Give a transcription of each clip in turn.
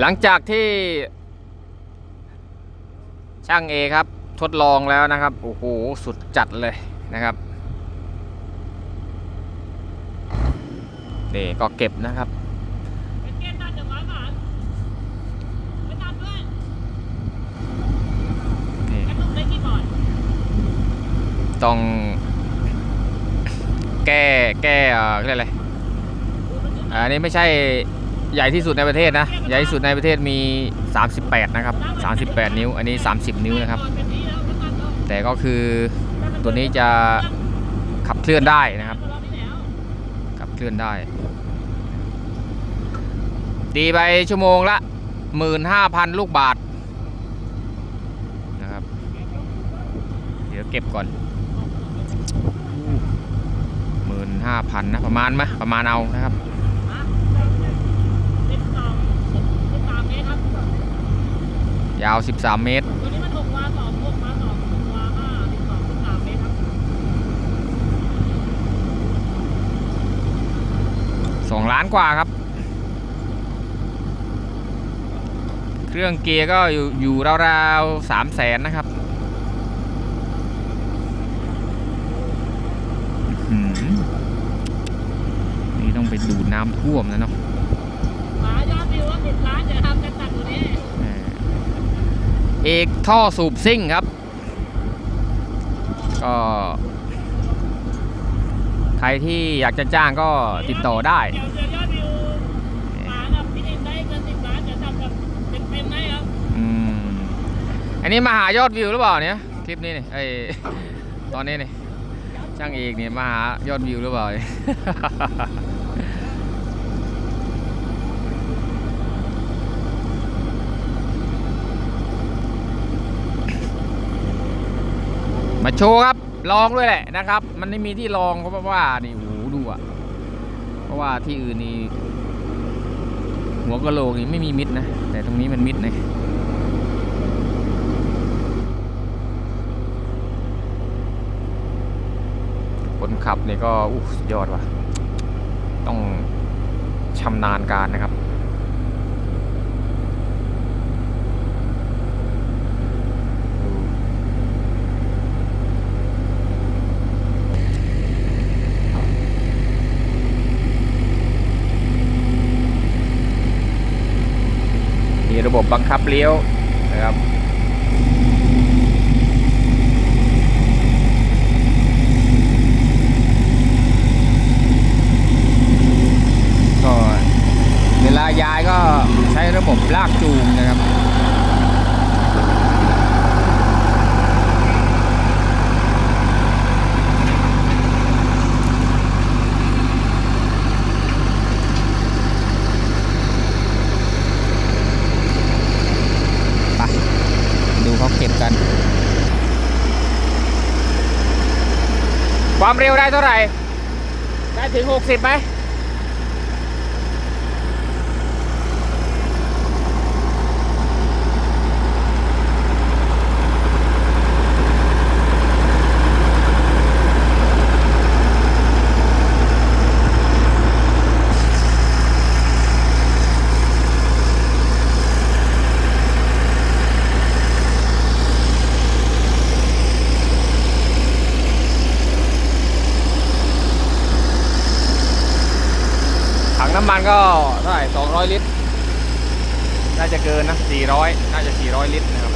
หลังจากที่ ช่างเอครับ ทดลองแล้วนะครับ โอ้โห สุดจัดเลยนะครับนี่ก็เก็บนะครับต้องแก้แก้เอ่อเรียกอะไรอันนี้ไม่ใช่ ใหญ่ที่สุดในประเทศนะ ใหญ่ที่สุดในประเทศมี 38 นะครับ 38 นิ้ว อันนี้ 30 นิ้วนะครับ แต่ก็คือตัวนี้จะขับเคลื่อนได้นะครับ ขับเคลื่อนได้ ตีไปชั่วโมงละ 15,000 ลูกบาทนะครับ เดี๋ยวเก็บก่อน 15,000นะประมาณไหมประมาณเอานะครับ อะสิบสองสิบสามเมตรครับ ยาว 13 เมตร ตัวนี้มันหกวาสองหกวาสองหกวาห้าสิบสองสิบสามเมตรครับ2 ล้านกว่าครับ เครื่องเกียร์ก็อยู่อยู่ราวๆ3แสนนะครับอื้อหือนี่ต้องไปดูน้ำท่วมแล้วเนาะ หมายอดวิวว่าสิบล้านเดี๋ยวทำกันตัดตัวนี้ เออ เอกท่อสูบซิ่งครับ ก็ ใครที่อยากจะจ้างก็ติดต่อได้อันนี้มาหายอดวิวหรือเปล่าเนี่ยคลิปนี้นี่ไอยตอนนี้นี่ช่างเอกเนี่ยมาหายอดวิวหรือเปล่า มาโชว์ครับ ลองด้วยแหละนะครับ มันไม่มีที่ลองเพราะว่านี่โอ้โหดูอะ เพราะว่าที่อื่นนี่หัวกะโหลกนี่ไม่มีมิดนะ แต่ตรงนี้มันมิดนะคนขับนี่ก็อู้ยอดว่ะ ต้องชำนาญการนะครับ มี ระบบบังคับเลี้ยวนะครับก็เวลาย้ายก็ใช้ระบบลากจูงนะครับ ไปดูเขาเก็บกัน ความเร็วได้เท่าไหร่ ได้ถึง 60ไหม น้ำมันก็เท่าไหร่200 ลิตร น่าจะเกินนะ400 น่าจะ 400 ลิตรนะครับ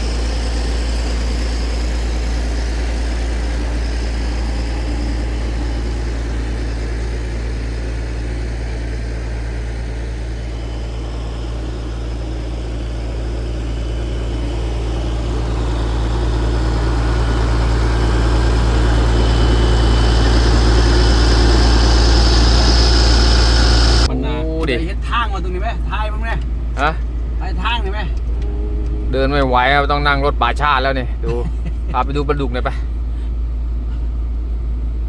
มันนะ โอ้ดิ ไปเฮ็ดทางมาตรงนี้ไหมทายบ้างไหม ฮะ ทายทางนี่ไหมเดินไม่ไหวครับต้องนั่งรถป่าชาติแล้วนี่ดูพาไปดูปลาดุกหน่อยไป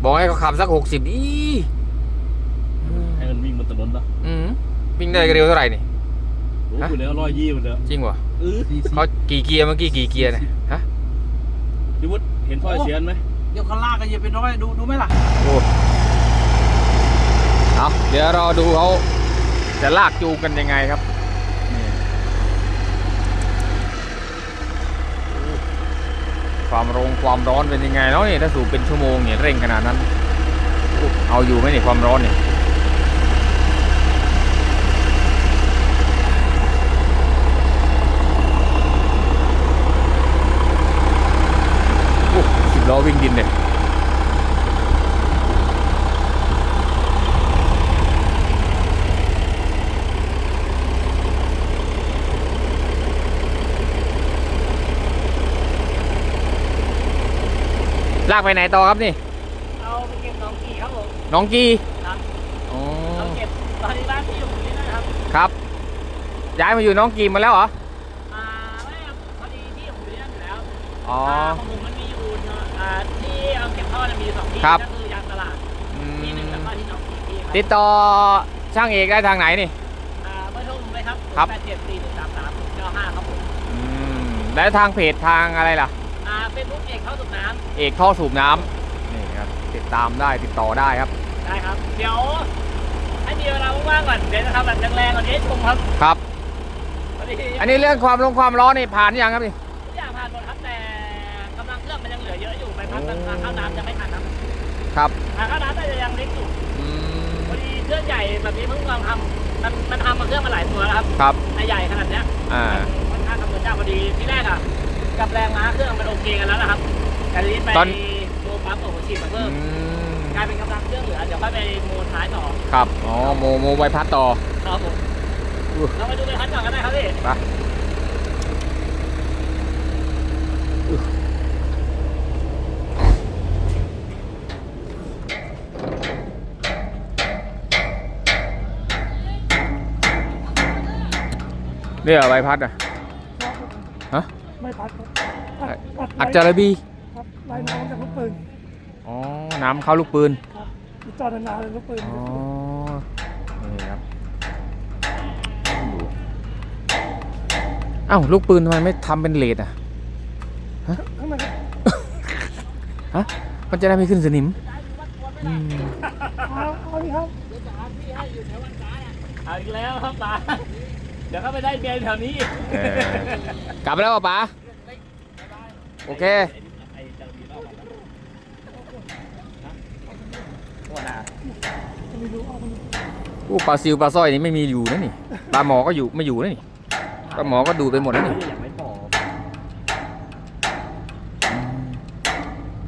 บอกให้เขาขับสัก60อีให้มันวิ่งบนถนนเนาะอืมวิ่งได้เร็วเท่าไหร่นี่โอ้ฮะโหเดี๋ยวร้อยยี่มันเด้อจริงวะเออสี่สิบเขากี่เกียร์เมื่อกี้กี่เกียร์เนี่ยฮะพี่วุฒิเห็นถ้อยเสียนไหมเดี๋ยวเขาลากกันอย่าไปน้อยดูดูไหมล่ะโอ้เอาเดี๋ยวรอดูเขาจะลากจูงกันยังไงครับนี่ ความรงความร้อนเป็นยังไงเนาะนี่ถ้าสูบเป็นชั่วโมงเนี่ยเร่งขนาดนั้น เอาอยู่ไหมเนี่ยความร้อนเนี่ยโอ้สิบล้อวิ่งดินเนี่ย ลากไปไหนต่อครับนี่ เอาไปเก็บน้องกี่ครับผมน้องกีครับอ๋อเราเก็บตอนนี้บ้านที่อยู่ตรงนี้นะครับครับ ย้ายมาอยู่น้องกีมาแล้วเหรอ อ่าไม่ครับพอดีที่อยู่ที่นั่นอยู่แล้วอ๋อาของผมมันมีอยู่เนอะอ่าที่เอาเก็บท่อเนี่ยมีอยู่สองที่ครับ ก็คือยางตลาดอืมที่หนึ่งแล้วก็ที่หนองกี่ที่ครับติดต่อช่างเอกได้ทางไหนนี่ อ่าเบอร์โทรผมเลยครับครับ แปดเจ็ดสี่หนึ่งสามสามเก้าห้าครับผม อืมแล้วทางเพจทางอะไรล่ะ อ่าเฟซบุ๊กเอกเข้าสุดน้เอกท่อสูบน้ำนี่ครับติดตามได้ติดต่อได้ครับำได้ครับ เดี๋ยวให้มีเวลาว่างๆก่อนเดี๋ยวจะทำแบบแรงๆก่อนนี้ให้ชมครับครับ พอดีอันนี้เรื่องความลงความร้อนนี่ผ่านยังครับนี่ทุกอย่างผ่านหมดครับแต่กำลังเครื่องมันยังเหลือเยอะอยู่ไปพักกันทางเข้าน้ำจะไม่ทันครับครับทางเข้าน้ำแต่จะยังเล็กอยู่อืมพอดีเครื่องใหญ่แบบนี้เพิ่งลองทำมันมันทำมาเครื่องมาหลายตัวแล้วครับครับในใหญ่ขนาดเนี้ยอ่าค่อนข้างคำนวณยากพอดีที่แรกอะ กับแรงม้าเครื่องมันโอเคกันแล้วนะครับแต่ทีนี้ไปตอน โมปั๊มกับหัวฉีดมาอืเพิ่มมกลายเป็นกำลังเครื่องเหลือเดี๋ยวค่อยไปโมท้ายต่อครับอ๋อโมโมใบพัดต่อ ครับผมอุ๊ย เราไปดูเลยพัดก่อนก็ได้ครับพี่ไปเนี่ยใบพัดอะฮะ ไม่พัดครับอัดอัดอัจจารบีครับไล่น้องจากลูกปืนอ๋อน้ำเข้าลูกปืนครับจอดนานๆเลยลูกปืนอ๋อนี่ครับดูเอ้าลูกปืนทำไมไม่ทำเป็นเลดอะข้างในครับฮะมันจะได้ไม่ขึ้นสนิมอืมเอาเอาดิครับเอาอีกแล้วครับป๋าเดี๋ยวก็ไปได้เบียร์แถวนี้อีกเออกลับแล้วเหรอป๋าโอเคไม่รู้เอาไปดูอู้ปลาซิวปลาสร้อยนี่ไม่มีอยู่นะนี่ปลาหมอก็อยู่ไม่อยู่นะนี่ปลาหมอก็ดูดไปหมดแล้วนี่อยากไม่บอก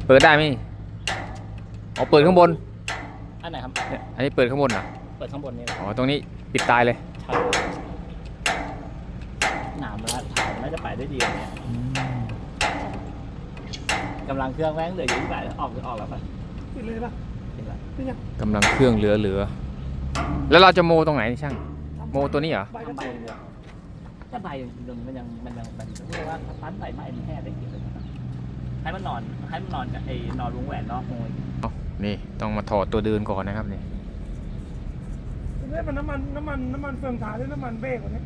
เปิดได้ไหมอ๋อเปิดข้างบนอันไหนครับ เนี่ยอันนี้เปิดข้างบนเหรอเปิดข้างบนนี่อ๋อตรงนี้ปิดตายเลย ใช่หนามแล้วถ่ายน่าจะ ไปได้ดีเลยเนี่ยกำลังเครื่องแม่งเหลืออยู่ที่ไหนออกออกแล้วป่ะปิดเลยป่ะเห็นแล้วเป็นยังกำลังเครื่องเหลือเหลือ แล้วเราจะโมตรงไหนนี่ช่างทำโมตัวนี้เหรอใบกระใบตุ้นเนี่ยถ้าใบตรงนี้มันยังมันยังมันเรียกว่าปั้นใบไม้มันแห้ได้กี่เลยนะครับให้มันนอนให้มันนอนกับไอ้นอนวงแหวนเนาะโมยนี่ต้องมาถอดตัวเดินก่อนนะครับนี่ นี่มันน้ำมันน้ำมันน้ำมันเฟืองถ่ายหรือน้ำมันเบรกวะเนี่ย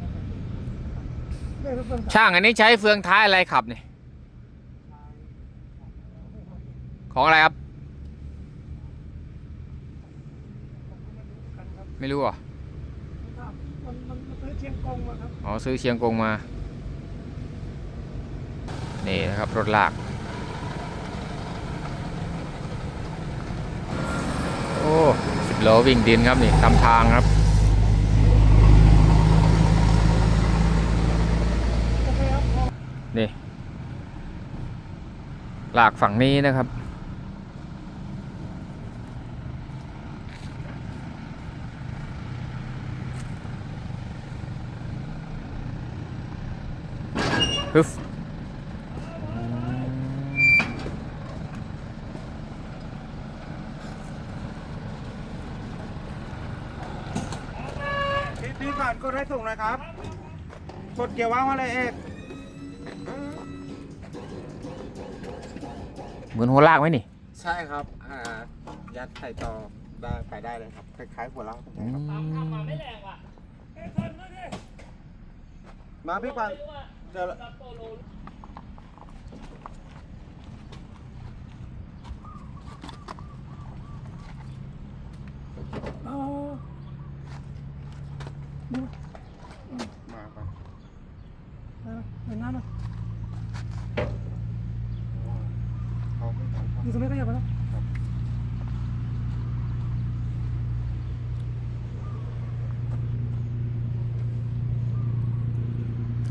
เบรกหรือเฟืองถ่าย ช่างอันนี้ใช้เฟืองท้ายอะไรขับนี่ของอะไรครับ ไม่รู้อะครับมันมันมันซื้อเชียงกงมาครับอ๋อซื้อเชียงกงมา นี่นะครับ รถลาก โอ้สิบล้อวิ่งดินครับนี่ตามทางครับ โอเคครับพอ นี่ หลากฝั่งนี้นะครับ ฮึบพี่ผ่านกดให้ส่งนะครับ กดเกียร์ว่างมาเลยเอก เหมือนหัวลากไหมนี่ ใช่ครับ อ่า ยัดใส่ต่อได้ไปได้เลยครับ คล้ายๆหัวเราอืมมาไม่แรงว่ะมาพี่ปันเดี๋ยว โตโล เอา มาปัน เอาเอาเดินหน้าหน่อย อยู่ตรงนี้ก็อย่าไปแล้ว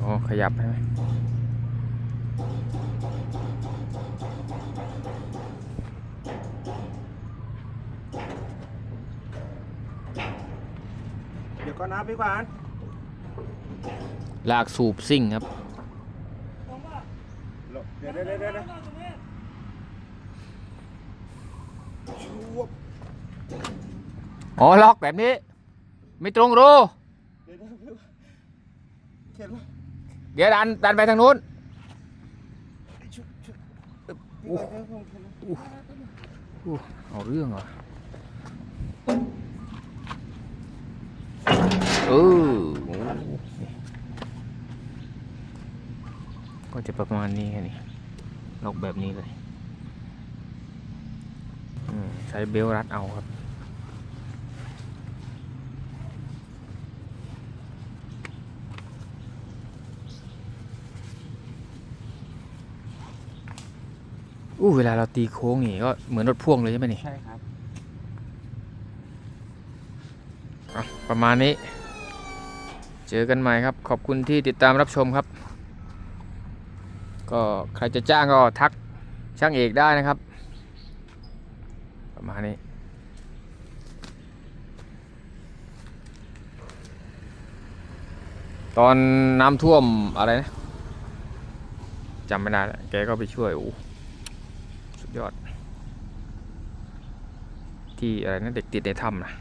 อ๋อ ขยับใช่ไหมเดี๋ยวก่อนนะพี่ขวานลากสูบซิ่งครับ เดี๋ยวเดี๋ยวเดี๋ยวเดี๋ยวชูบ อ๋อล็อกแบบนี้ ไม่ตรงรูเดี๋ยวเดี๋ยวเดี๋ยวเข็นแล้วเดี๋ยวดันดันไปทางนู้นชุบชุบพี่ขวานเดี๋ยวผมเข็นแล้วอู้เอาเรื่องเหรอเออโอ้ก็จะประมาณนี้แค่นี้ล็อกแบบนี้เลยอืมใช้เบลต์รัดเอาครับ อู้เวลาเราตีโค้งนี่ก็เหมือนรถพ่วงเลยใช่ไหมนี่ ใช่ครับอะประมาณนี้ เจอกันใหม่ครับ ขอบคุณที่ติดตามรับชมครับ ก็ใครจะจ้างก็ทักช่างเอกได้นะครับ ประมาณนี้ ตอนน้ำท่วมอะไรนะจำไม่ได้แล้วแกก็ไปช่วยโอ้สุดยอด ที่อะไรนะเด็กติดในถ้ำนะ